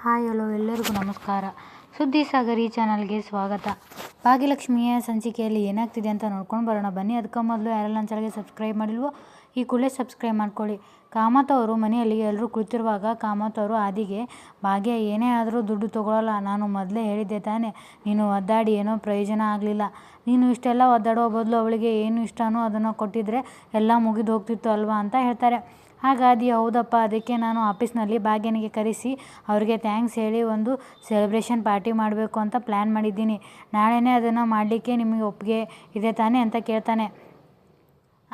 Hi hello ಎಲ್ಲರಿಗೂ ನಮಸ್ಕಾರ. ಸುದ್ದಿ ಸಾಗರ್ ಚಾನಲ್ಗೆ ಸ್ವಾಗತ. ಭಾಗ್ಯಲಕ್ಷ್ಮಿಯ ಸಂಚಿಕೆಯಲ್ಲಿ ಏನಾಗ್ತಿದೆ ಅಂತ ನೋಡ್ಕೊಂಡು ಬರೋಣ. ಬನ್ನಿ, ಅದಕ್ಕೆ ಮೊದಲು ಯಾರೆಲ್ಲ ನನ್ನ ಚಾನಲ್ಗೆ ಸಬ್ಸ್ಕ್ರೈಬ್ ಮಾಡಿಲ್ವೋ, ಈ ಕೂಡಲೇ ಸಬ್ಸ್ಕ್ರೈಬ್ ಮಾಡ್ಕೊಳ್ಳಿ. ಕಾಮತ್ ಅವರು ಮನೆಯಲ್ಲಿ ಎಲ್ಲರೂ ಕುಳಿತಿರುವಾಗ ಕಾಮತ್ ಅವರು ಆದಿಗೆ, ಭಾಗ್ಯ, ಏನೇ ಆದರೂ ದುಡ್ಡು ತೊಗೊಳಲ್ಲ. ನಾನು ಮೊದಲೇ ಹೇಳಿದ್ದೆ ತಾನೇ, ನೀನು ಒದ್ದಾಡಿ, ಏನೋ ಪ್ರಯೋಜನ ಆಗಲಿಲ್ಲ. ನೀನು ಇಷ್ಟೆಲ್ಲ ಒದ್ದಾಡೋ ಬದಲು ಅವಳಿಗೆ ಏನು ಇಷ್ಟನೋ ಅದನ್ನು ಕೊಟ್ಟಿದ್ರೆ ಎಲ್ಲ ಮುಗಿದು ಹೋಗ್ತಿತ್ತು ಅಲ್ವಾ? ಅಂತ ಹೇಳ್ತಾರೆ. ಹಾಗಾಗಿ ಹೌದಪ್ಪ, ಅದಕ್ಕೆ ನಾನು ಆಫೀಸ್ನಲ್ಲಿ ಭಾಗ್ಯನಿಗೆ ಕರೆಸಿ ಅವ್ರಿಗೆ ಥ್ಯಾಂಕ್ಸ್ ಹೇಳಿ ಒಂದು ಸೆಲೆಬ್ರೇಷನ್ ಪಾರ್ಟಿ ಮಾಡಬೇಕು ಅಂತ ಪ್ಲ್ಯಾನ್ ಮಾಡಿದ್ದೀನಿ. ನಾಳೆನೇ ಅದನ್ನು ಮಾಡಲಿಕ್ಕೆ ನಿಮಗೆ ಒಪ್ಪಿಗೆ ಇದೆ ತಾನೇ ಅಂತ ಕೇಳ್ತಾನೆ.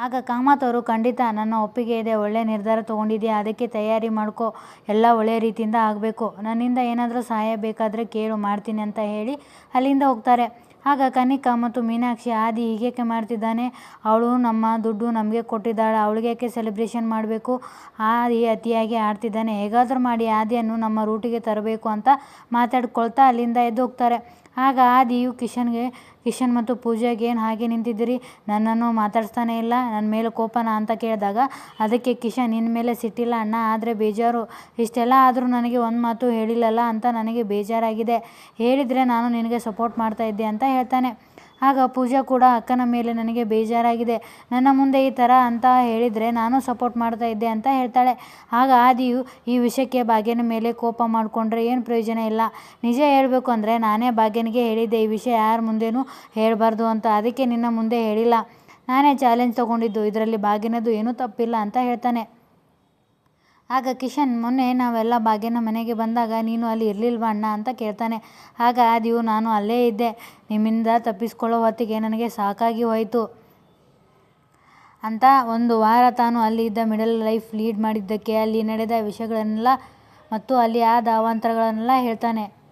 ಆಗ ಕಾಮತ್ ಅವರು, ಖಂಡಿತ, ನನ್ನ ಒಪ್ಪಿಗೆ ಇದೆ, ಒಳ್ಳೆ ನಿರ್ಧಾರ ತೊಗೊಂಡಿದ್ಯಾ, ಅದಕ್ಕೆ ತಯಾರಿ ಮಾಡ್ಕೋ, ಎಲ್ಲ ಒಳ್ಳೆಯ ರೀತಿಯಿಂದ ಆಗಬೇಕು. ನನ್ನಿಂದ ಏನಾದರೂ ಸಹಾಯ ಬೇಕಾದರೆ ಕೇಳು, ಮಾಡ್ತೀನಿ ಅಂತ ಹೇಳಿ ಅಲ್ಲಿಂದ ಹೋಗ್ತಾರೆ. ಆಗ ಕನಿಕಾ ಮತ್ತು ಮೀನಾಕ್ಷಿ ಆದಿ ಹೀಗೇಕೆ ಮಾಡ್ತಿದ್ದಾನೆ, ಅವಳು ನಮ್ಮ ದುಡ್ಡು ನಮಗೆ ಕೊಟ್ಟಿದ್ದಾಳೆ, ಅವಳಿಗೆ ಯಾಕೆ ಸೆಲೆಬ್ರೇಷನ್ ಮಾಡಬೇಕು? ಆದಿ ಅತಿಯಾಗಿ ಆಡ್ತಿದ್ದಾನೆ, ಹೇಗಾದರೂ ಮಾಡಿ ಆದಿಯನ್ನು ನಮ್ಮ ರೂಟಿಗೆ ತರಬೇಕು ಅಂತ ಮಾತಾಡ್ಕೊಳ್ತಾ ಅಲ್ಲಿಂದ ಎದ್ದು ಹೋಗ್ತಾರೆ. ಆಗ ಆದಿಯು ಕಿಶನ್ಗೆ, ಕಿಶನ್ ಮತ್ತು ಪೂಜಾಗೆ ಏನು ಹಾಗೆ ನಿಂತಿದ್ದೀರಿ? ನನ್ನನ್ನು ಮಾತಾಡಿಸ್ತಾನೆ ಇಲ್ಲ ನನ್ನ ಮೇಲೆ ಕೋಪನ ಅಂತ ಕೇಳಿದಾಗ, ಅದಕ್ಕೆ ಕಿಶನ್ ನಿನ್ನ ಮೇಲೆ ಸಿಟ್ಟಿಲ್ಲ ಅಣ್ಣ, ಆದರೆ ಬೇಜಾರು. ಇಷ್ಟೆಲ್ಲ ಆದರೂ ನನಗೆ ಒಂದು ಮಾತು ಹೇಳಿಲ್ಲಲ್ಲ ಅಂತ ನನಗೆ ಬೇಜಾರಾಗಿದೆ. ಹೇಳಿದರೆ ನಾನು ನಿನಗೆ ಸಪೋರ್ಟ್ ಮಾಡ್ತಾ ಇದ್ದೆ ಅಂತ ಹೇಳ್ತಾನೆ. ಆಗ ಪೂಜಾ ಕೂಡ ಅಕ್ಕನ ಮೇಲೆ ನನಗೆ ಬೇಜಾರಾಗಿದೆ. ನನ್ನ ಮುಂದೆ ಈ ಥರ ಅಂತ ಹೇಳಿದರೆ ನಾನು ಸಪೋರ್ಟ್ ಮಾಡ್ತಾ ಇದ್ದೆ ಅಂತ ಹೇಳ್ತಾಳೆ. ಆಗ ಆದಿಯು ಈ ವಿಷಯಕ್ಕೆ ಭಾಗ್ಯನ ಮೇಲೆ ಕೋಪ ಮಾಡಿಕೊಂಡ್ರೆ ಏನು ಪ್ರಯೋಜನ ಇಲ್ಲ. ನಿಜ ಹೇಳಬೇಕು ಅಂದರೆ ನಾನೇ ಭಾಗ್ಯನಿಗೆ ಹೇಳಿದ್ದೆ, ಈ ವಿಷಯ ಯಾರ ಮುಂದೆನೂ ಹೇಳಬಾರ್ದು ಅಂತ. ಅದಕ್ಕೆ ನಿನ್ನ ಮುಂದೆ ಹೇಳಿಲ್ಲ. ನಾನೇ ಚಾಲೆಂಜ್ ತೊಗೊಂಡಿದ್ದು, ಇದರಲ್ಲಿ ಭಾಗ್ಯನದು ಏನೂ ತಪ್ಪಿಲ್ಲ ಅಂತ ಹೇಳ್ತಾನೆ. ಆಗ ಕಿಶನ್, ಮೊನ್ನೆ ನಾವೆಲ್ಲ ಭಾಗ್ಯನ ಮನೆಗೆ ಬಂದಾಗ ನೀನು ಅಲ್ಲಿ ಇರಲಿಲ್ವಾ ಅಣ್ಣ? ಅಂತ ಕೇಳ್ತಾನೆ. ಆಗ ಆದಿಯು, ನಾನು ಅಲ್ಲೇ ಇದ್ದೆ. ನಿಮ್ಮಿಂದ ತಪ್ಪಿಸ್ಕೊಳ್ಳೋ ಹೊತ್ತಿಗೆ ನನಗೆ ಸಾಕಾಗಿ ಹೋಯಿತು. ಅಂತ ಒಂದು ವಾರ ತಾನು ಅಲ್ಲಿ ಇದ್ದ ಮಿಡಲ್ ಲೈಫ್ ಲೀಡ್ ಮಾಡಿದ್ದಕ್ಕೆ ಅಲ್ಲಿ ನಡೆದ ವಿಷಯಗಳನ್ನೆಲ್ಲ ಮತ್ತು ಅಲ್ಲಿ ಆದ ಅವಾಂತರಗಳನ್ನೆಲ್ಲ ಹೇಳ್ತಾನೆ.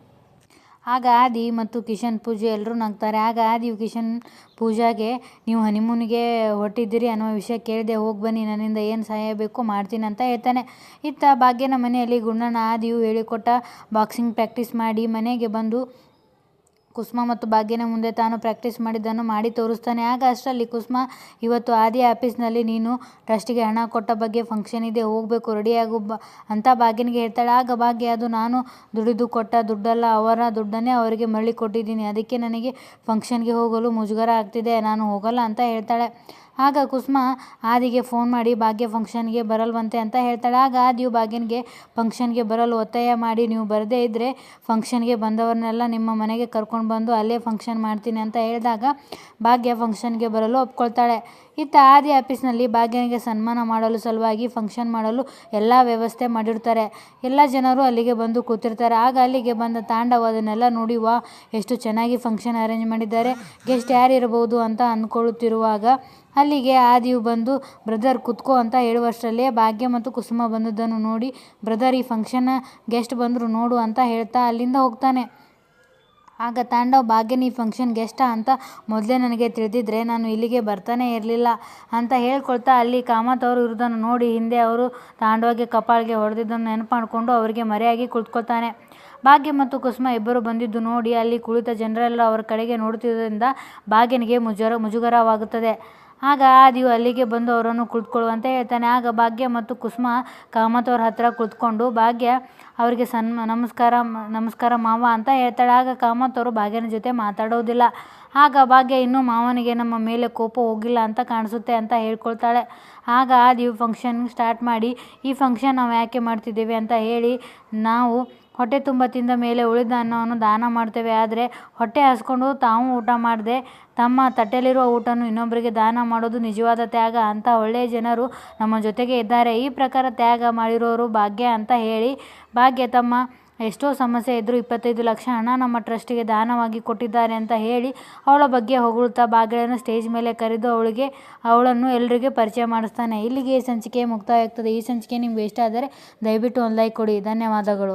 ಆಗ ಆದಿ ಮತ್ತು ಕಿಶನ್ ಪೂಜೆ ಎಲ್ಲರೂ ನಗ್ತಾರೆ. ಆಗ ಆದಿ, ಕಿಶನ್ ಪೂಜಾಗೆ, ನೀವು ಹನಿಮೂನಿಗೆ ಹೊರಟಿದ್ದೀರಿ ಅನ್ನೋ ವಿಷಯ ಕೇಳಿದೆ ಹೋಗಿ ಬನ್ನಿ, ನನ್ನಿಂದ ಏನು ಸಹಾಯ ಬೇಕು ಮಾಡ್ತೀನಿ ಅಂತ ಹೇಳ್ತಾನೆ. ಇತ್ತ ಭಾಗ್ಯನ ಮನೆಯಲ್ಲಿ ಗುಂಡಣ್ಣ ಆದಿಯು ಹೇಳಿಕೊಟ್ಟ ಬಾಕ್ಸಿಂಗ್ ಪ್ರಾಕ್ಟೀಸ್ ಮಾಡಿ ಮನೆಗೆ ಬಂದು ಕುಸುಮ ಮತ್ತು ಭಾಗ್ಯನ ಮುಂದೆ ತಾನು ಪ್ರಾಕ್ಟೀಸ್ ಮಾಡಿದ್ದನ್ನು ಮಾಡಿ ತೋರಿಸ್ತಾನೆ. ಆಗ ಅಷ್ಟರಲ್ಲಿ ಕುಸುಮ, ಇವತ್ತು ಆದಿ ಆಫೀಸ್ನಲ್ಲಿ ನೀನು ಟ್ರಸ್ಟಿಗೆ ಹಣ ಕೊಟ್ಟ ಬಗ್ಗೆ ಫಂಕ್ಷನ್ ಇದೆ, ಹೋಗಬೇಕು ರೆಡಿಯಾಗು ಬ ಅಂತ ಭಾಗ್ಯನಿಗೆ ಹೇಳ್ತಾಳೆ. ಆಗ ಭಾಗ್ಯ, ಅದು ನಾನು ದುಡಿದು ಕೊಟ್ಟ ದುಡ್ಡಲ್ಲ, ಅವರ ದುಡ್ಡನ್ನೇ ಅವರಿಗೆ ಮರಳಿ ಕೊಟ್ಟಿದ್ದೀನಿ. ಅದಕ್ಕೆ ನನಗೆ ಫಂಕ್ಷನ್ಗೆ ಹೋಗಲು ಮುಜುಗರ ಆಗ್ತಿದೆ, ನಾನು ಹೋಗಲ್ಲ ಅಂತ ಹೇಳ್ತಾಳೆ. ಆಗ ಕುಸುಮ ಆದಿಗೆ ಫೋನ್ ಮಾಡಿ, ಭಾಗ್ಯ ಫಂಕ್ಷನ್ಗೆ ಬರಲ್ವಂತೆ ಅಂತ ಹೇಳ್ತಾಳೆ. ಆಗ ಆದಿಯು ಭಾಗ್ಯನಿಗೆ ಫಂಕ್ಷನ್ಗೆ ಬರಲು ಒತ್ತಾಯ ಮಾಡಿ, ನೀವು ಬರದೇ ಇದ್ದರೆ ಫಂಕ್ಷನ್ಗೆ ಬಂದವರನ್ನೆಲ್ಲ ನಿಮ್ಮ ಮನೆಗೆ ಕರ್ಕೊಂಡು ಬಂದು ಅಲ್ಲೇ ಫಂಕ್ಷನ್ ಮಾಡ್ತೀನಿ ಅಂತ ಹೇಳಿದಾಗ ಭಾಗ್ಯ ಫಂಕ್ಷನ್ಗೆ ಬರಲು ಒಪ್ಕೊಳ್ತಾಳೆ. ಇತ್ತ ಆದಿ ಆಫೀಸ್ನಲ್ಲಿ ಭಾಗ್ಯನಿಗೆ ಸನ್ಮಾನ ಮಾಡಲು ಸಲುವಾಗಿ ಫಂಕ್ಷನ್ ಮಾಡಲು ಎಲ್ಲ ವ್ಯವಸ್ಥೆ ಮಾಡಿರ್ತಾರೆ. ಎಲ್ಲ ಜನರು ಅಲ್ಲಿಗೆ ಬಂದು ಕೂತಿರ್ತಾರೆ. ಆಗ ಅಲ್ಲಿಗೆ ಬಂದ ತಾಂಡವ ಅದನ್ನೆಲ್ಲ ನೋಡಿ ವಾ ಎಷ್ಟು ಚೆನ್ನಾಗಿ ಫಂಕ್ಷನ್ ಅರೇಂಜ್ ಮಾಡಿದ್ದಾರೆ. ಗೆಸ್ಟ್ ಯಾರಿರಬಹುದು ಅಂತ ಅಂದ್ಕೊಳ್ಳುತ್ತಿರುವಾಗ ಅಲ್ಲಿಗೆ ಆದಿಯು ಬಂದು, ಬ್ರದರ್, ಕುತ್ಕೋ ಅಂತ ಹೇಳುವಷ್ಟರಲ್ಲೇ ಭಾಗ್ಯ ಮತ್ತು ಕುಸುಮ ಬಂದದ್ದನ್ನು ನೋಡಿ, ಬ್ರದರ್, ಈ ಫಂಕ್ಷನ್ ಗೆಸ್ಟ್ ಬಂದರು ನೋಡು ಅಂತ ಹೇಳ್ತಾ ಅಲ್ಲಿಂದ ಹೋಗ್ತಾನೆ. ಆಗ ತಾಂಡವ್ ಭಾಗ್ಯನ ಈ ಫಂಕ್ಷನ್ ಗೆಸ್ಟ ಅಂತ ಮೊದಲೇ ನನಗೆ ತಿಳಿದಿದ್ರೆ ನಾನು ಇಲ್ಲಿಗೆ ಬರ್ತಾನೆ ಇರಲಿಲ್ಲ ಅಂತ ಹೇಳ್ಕೊಳ್ತಾ ಅಲ್ಲಿ ಕಾಮತ್ ಅವರು ಇರೋದನ್ನು ನೋಡಿ ಹಿಂದೆ ಅವರು ತಾಂಡವಗೆ ಕಪಾಳಿಗೆ ಹೊಡೆದಿದ್ದನ್ನು ನೆನಪು ಮಾಡಿಕೊಂಡು ಅವರಿಗೆ ಮರೆಯಾಗಿ ಕುಳಿತುಕೊಳ್ತಾನೆ. ಭಾಗ್ಯ ಮತ್ತು ಕುಸುಮ ಇಬ್ಬರು ಬಂದಿದ್ದು ನೋಡಿ ಅಲ್ಲಿ ಕುಳಿತ ಜನರೆಲ್ಲ ಅವರ ಕಡೆಗೆ ನೋಡುತ್ತಿದ್ದರಿಂದ ಭಾಗ್ಯನಿಗೆ ಮುಜುಗರ ಮುಜುಗರವಾಗುತ್ತದೆ. ಆಗ ಆದಿಯು ಅಲ್ಲಿಗೆ ಬಂದು ಅವರನ್ನು ಕುಳಿತುಕೊಳ್ಳುವಂತೆ ಹೇಳ್ತಾನೆ. ಆಗ ಭಾಗ್ಯ ಮತ್ತು ಕುಸುಮ ಕಾಮತವ್ರ ಹತ್ರ ಕುಳಿತುಕೊಂಡು, ಭಾಗ್ಯ, ಅವರಿಗೆ ಸನ್, ನಮಸ್ಕಾರ ನಮಸ್ಕಾರ ಮಾವ ಅಂತ ಹೇಳ್ತಾಳೆ. ಆಗ ಕಾಮತವರು ಭಾಗ್ಯನ ಜೊತೆ ಮಾತಾಡೋದಿಲ್ಲ. ಆಗ ಭಾಗ್ಯ ಇನ್ನೂ ಮಾವನಿಗೆ ನಮ್ಮ ಮೇಲೆ ಕೋಪ ಹೋಗಿಲ್ಲ ಅಂತ ಕಾಣಿಸುತ್ತೆ ಅಂತ ಹೇಳ್ಕೊಳ್ತಾಳೆ. ಆಗ ಆದಿಯು ಫಂಕ್ಷನ್ ಸ್ಟಾರ್ಟ್ ಮಾಡಿ, ಈ ಫಂಕ್ಷನ್ ನಾವು ಯಾಕೆ ಮಾಡ್ತಿದ್ದೀವಿ ಅಂತ ಹೇಳಿ, ನಾವು ಹೊಟ್ಟೆ ತುಂಬ ತಿಂದ ಮೇಲೆ ಉಳಿದ ಅನ್ನವನ್ನು ದಾನ ಮಾಡ್ತೇವೆ. ಆದರೆ ಹೊಟ್ಟೆ ಹಸ್ಕೊಂಡು ತಾವು ಊಟ ಮಾಡದೆ, ತಮ್ಮ ತಟ್ಟೆಯಲ್ಲಿರುವ ಊಟವನ್ನು ಇನ್ನೊಬ್ಬರಿಗೆ ದಾನ ಮಾಡೋದು ನಿಜವಾದ ತ್ಯಾಗ ಅಂತ ಒಳ್ಳೆಯ ಜನರು ನಮ್ಮ ಜೊತೆಗೆ ಇದ್ದಾರೆ. ಈ ಪ್ರಕಾರ ತ್ಯಾಗ ಮಾಡಿರೋರು ಭಾಗ್ಯ ಅಂತ ಹೇಳಿ, ಭಾಗ್ಯ ತಮ್ಮ ಎಷ್ಟೋ ಸಮಸ್ಯೆ ಇದ್ದರೂ ಇಪ್ಪತ್ತೈದು ಲಕ್ಷ ಹಣ ನಮ್ಮ ಟ್ರಸ್ಟಿಗೆ ದಾನವಾಗಿ ಕೊಟ್ಟಿದ್ದಾರೆ ಅಂತ ಹೇಳಿ ಅವಳ ಬಗ್ಗೆ ಹೊಗಳುತ್ತಾ ಭಾಗ್ಯನ ಸ್ಟೇಜ್ ಮೇಲೆ ಕರೆದು ಅವಳಿಗೆ, ಅವಳನ್ನು ಎಲ್ಲರಿಗೆ ಪರಿಚಯ ಮಾಡಿಸ್ತಾನೆ. ಇಲ್ಲಿಗೆ ಈ ಸಂಚಿಕೆ ಮುಕ್ತಾಯ ಆಗ್ತದೆ ಈ ಸಂಚಿಕೆ ನಿಮ್ಗೆ ಇಷ್ಟ ಆದರೆ ದಯವಿಟ್ಟು ಒಂದು ಲೈಕ್ ಕೊಡಿ. ಧನ್ಯವಾದಗಳು.